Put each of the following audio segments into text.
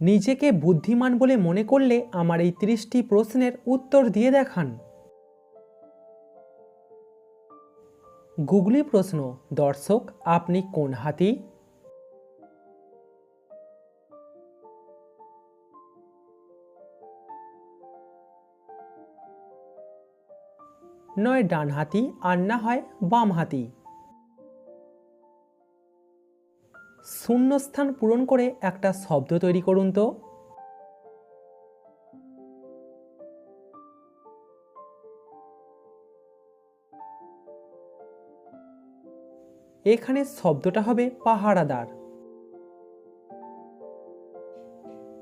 নিজেকে বুদ্ধিমান বলে মনে করলে আমার এই ত্রিশটি প্রশ্নের উত্তর দিয়ে দেখান। গুগলি প্রশ্ন, দর্শক, আপনি কোন হাতি? নয় ডান হাতি আর না হয় বাম হাতি শূন্যস্থান পূরণ করে একটা শব্দ তৈরি করুন তো। এখানে শব্দটা হবে পাহারাদার।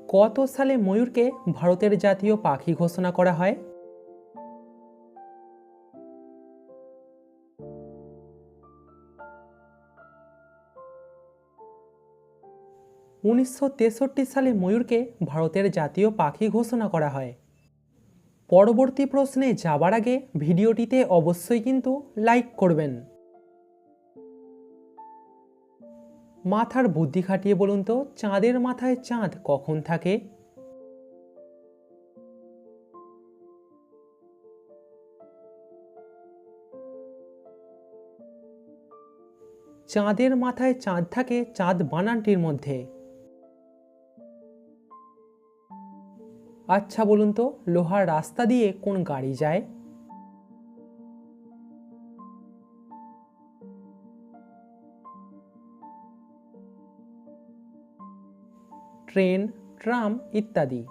কত সালে ময়ূরকে ভারতের জাতীয় পাখি ঘোষণা করা হয়? উনিশশো তেষট্টি সালে ময়ূরকে ভারতের জাতীয় পাখি ঘোষণা করা হয়। পরবর্তী প্রশ্নে যাবার আগে ভিডিওটিতে অবশ্যই কিন্তু লাইক করবেন। মাথার বুদ্ধি খাটিয়ে বলুন তো, চাঁদের মাথায় চাঁদ কখন থাকে? চাঁদের মাথায় চাঁদ থাকে চাঁদ বানানটির মধ্যে। আচ্ছা বলুন তো, লোহার রাস্তা দিয়ে কোন গাড়ি যায়? ট্রেন, ট্রাম ইত্যাদি।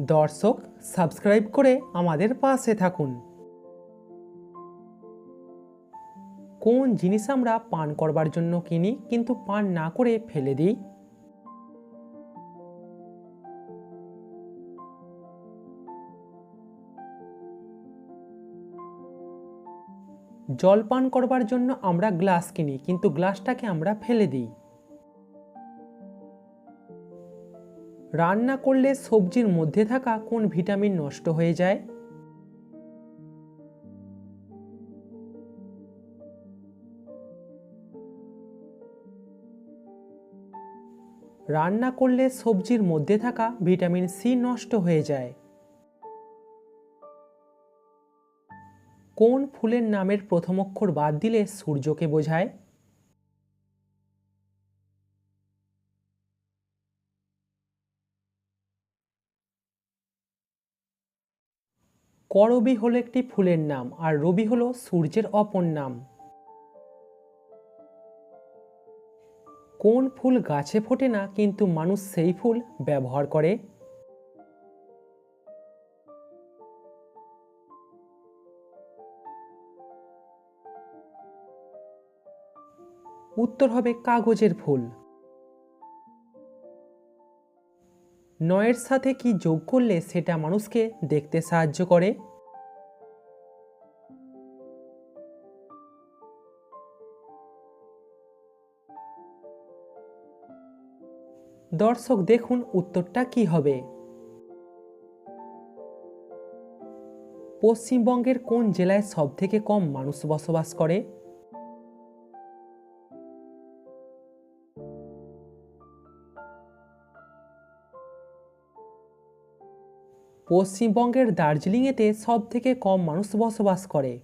দর্শক, সাবস্ক্রাইব করে আমাদের পাশে থাকুন। কোন জিনিস আমরা পান করবার জন্য কিনি, কিন্তু পান না করে ফেলে দিই? জল পান করবার জন্য আমরা গ্লাস কিনি, কিন্তু গ্লাসটাকে আমরা ফেলে দিই। রান্না করলে সবজির মধ্যে থাকা কোন ভিটামিন নষ্ট হয়ে যায়? রান্না করলে সবজির মধ্যে থাকা ভিটামিন সি নষ্ট হয়ে যায়। কোন ফুলের নামের প্রথম অক্ষর বাদ দিলে সূর্যকে বোঝায়? করবি হলো একটি ফুলের নাম আর রবি হলো সূর্যের অপর নাম। কোন ফুল গাছে ফোটে না কিন্তু মানুষ সেই ফুল ব্যবহার করে? উত্তর হবে কাগজের ফুল। নয়ের সাথে কি যোগ করলে সেটা মানুষকে দেখতে সাহায্য করে? দর্শক, দেখুন উত্তরটা কি হবে। পশ্চিমবঙ্গের কোন জেলায় সবথেকে কম মানুষ বসবাস করে? পশ্চিমবঙ্গের দার্জিলিংয়েতে সব থেকে কম মানুষ বসবাস করে।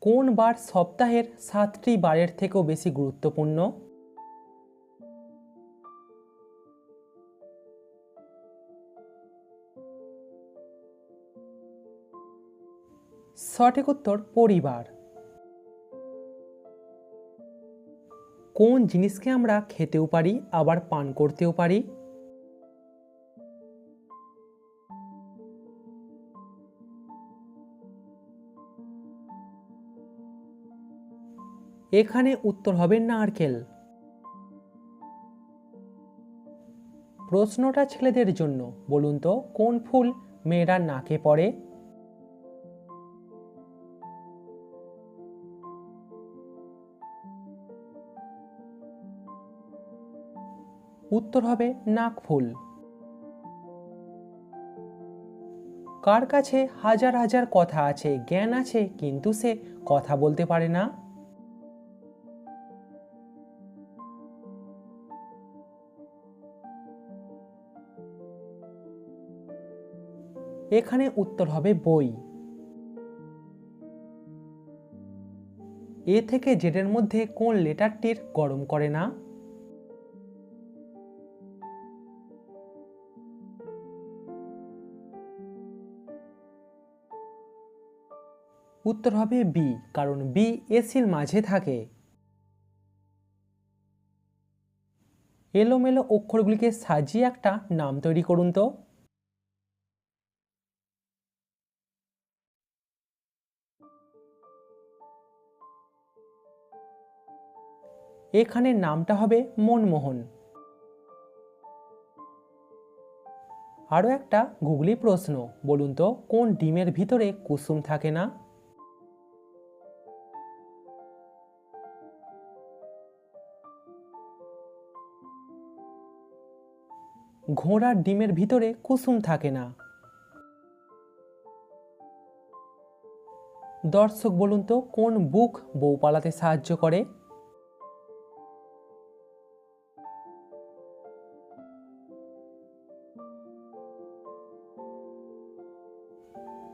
কোন বার সপ্তাহের সাতটি বারের থেকেও বেশি গুরুত্বপূর্ণ? সঠিক উত্তর, পরিবার। কোন জিনিসকে আমরা খেতেও পারি, আবার পান করতেও পারি? এখানে উত্তর হবে নারকেল। প্রশ্নটা ছেলেদের জন্য, বলুন তো, কোন ফুল মেয়েরা নাকে পড়ে? উত্তর হবে নাক ফুল কার কাছে হাজার হাজার কথা আছে, জ্ঞান আছে, কিন্তু সে কথা বলতে পারে না? এখানে উত্তর হবে বই। এ থেকে জেডের মধ্যে কোন লেটারটির গরম করে না? উত্তর হবে বি, কারণ বি এসির মাঝে থাকে। এলোমেলো অক্ষরগুলিকে সাজিয়ে একটা নাম তৈরি করুন তো। এখানে নামটা হবে মনমোহন। আরও একটা গুগলি প্রশ্ন, বলুন তো, কোন ডিমের ভিতরে কুসুম থাকে না? ঘোড়ার ডিমের ভিতরে কুসুম থাকে না। দর্শক, বলুন তো, কোন বুক বউ পালাতে সাহায্য করে?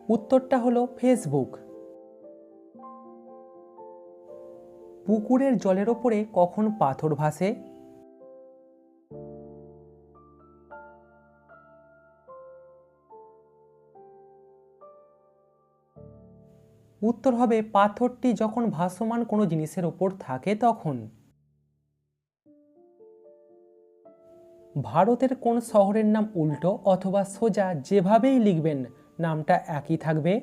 উত্তরটা হলো ফেসবুক। পুকুরের জলের ওপরে কখন পাথর ভাসে? উত্তর হবে, পাথরটি যখন ভাসমান কোনো জিনিসের ওপর থাকে তখন। ভারতের কোন শহরের নাম উল্টো অথবা সোজা যেভাবেই লিখবেন নামটা একই থাকবে।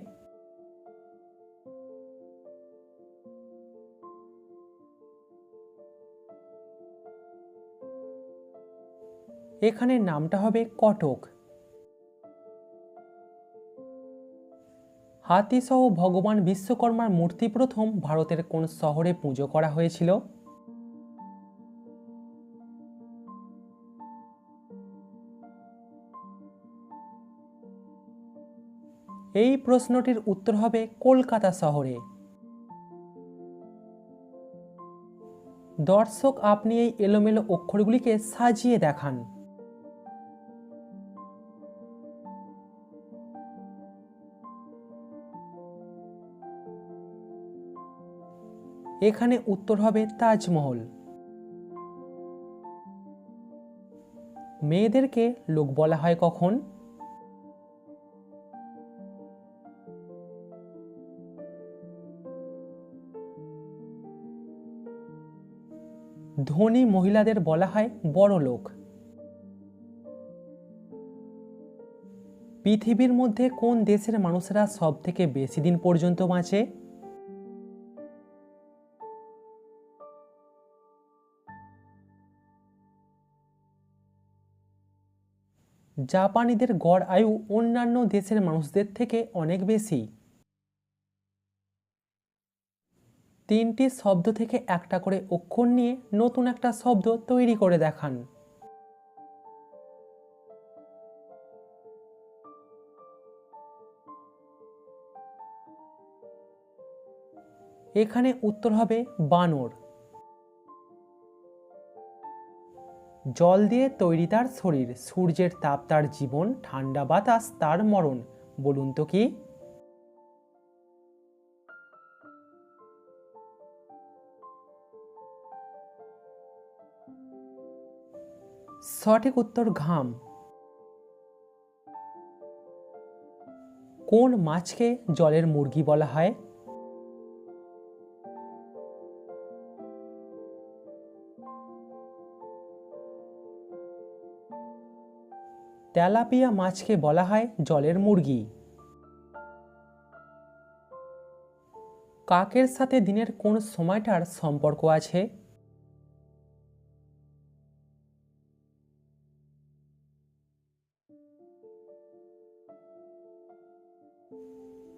এখানে নামটা হবে কটক। হাতিসহ ভগবান বিশ্বকর্মার মূর্তি প্রথম ভারতের কোন শহরে পুজো করা হয়েছিল। এই প্রশ্নটির উত্তর হবে কলকাতা শহরে। দর্শক, আপনি এই এলোমেলো অক্ষরগুলিকে সাজিয়ে দেখান। এখানে উত্তর হবে তাজমহল। মেয়েদেরকে লোক বলা হয় কখন? ধনী মহিলাদের বলা হয় বড় লোক। পৃথিবীর মধ্যে কোন দেশের মানুষেরা সব থেকে বেশি দিন পর্যন্ত বাঁচে? জাপানিদের গড় আয়ু অন্যান্য দেশের মানুষদের থেকে অনেক বেশি। তিনটি শব্দ থেকে একটা করে অক্ষর নিয়ে নতুন একটা শব্দ তৈরি করে দেখান। এখানে উত্তর হবে বানর। জল দিয়ে তৈরি তার শরীর, সূর্যের তাপ তার জীবন, ঠান্ডা বাতাস তার মরণ। বলুন তো কি? সঠিক উত্তর ঘাম। কোন মাছকে জলের মুরগি বলা হয়? তেলাপিয়া মাছকে বলা হয় জলের মুরগি। কাকের সাথে দিনের কোন সময়টার সম্পর্ক আছে?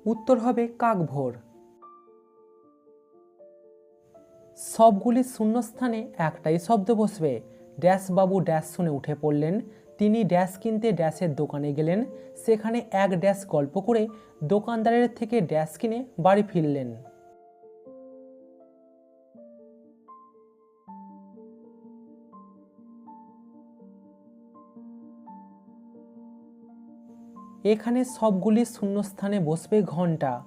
উত্তর হবে কাকভোর। সবগুলি শূন্যস্থানে একটাই শব্দ বসবে। ড্যাশবাবু ড্যাশ শুনে উঠে পড়লেন। তিনি ড্যাশ কিনতে ড্যাশের দোকানে গেলেন। সেখানে এক ড্যাশ গল্প করে দোকানদারের থেকে ড্যাশ কিনে বাড়ি ফিরলেন। এখানে সবগুলি শূন্যস্থানে বসবে ঘণ্টা।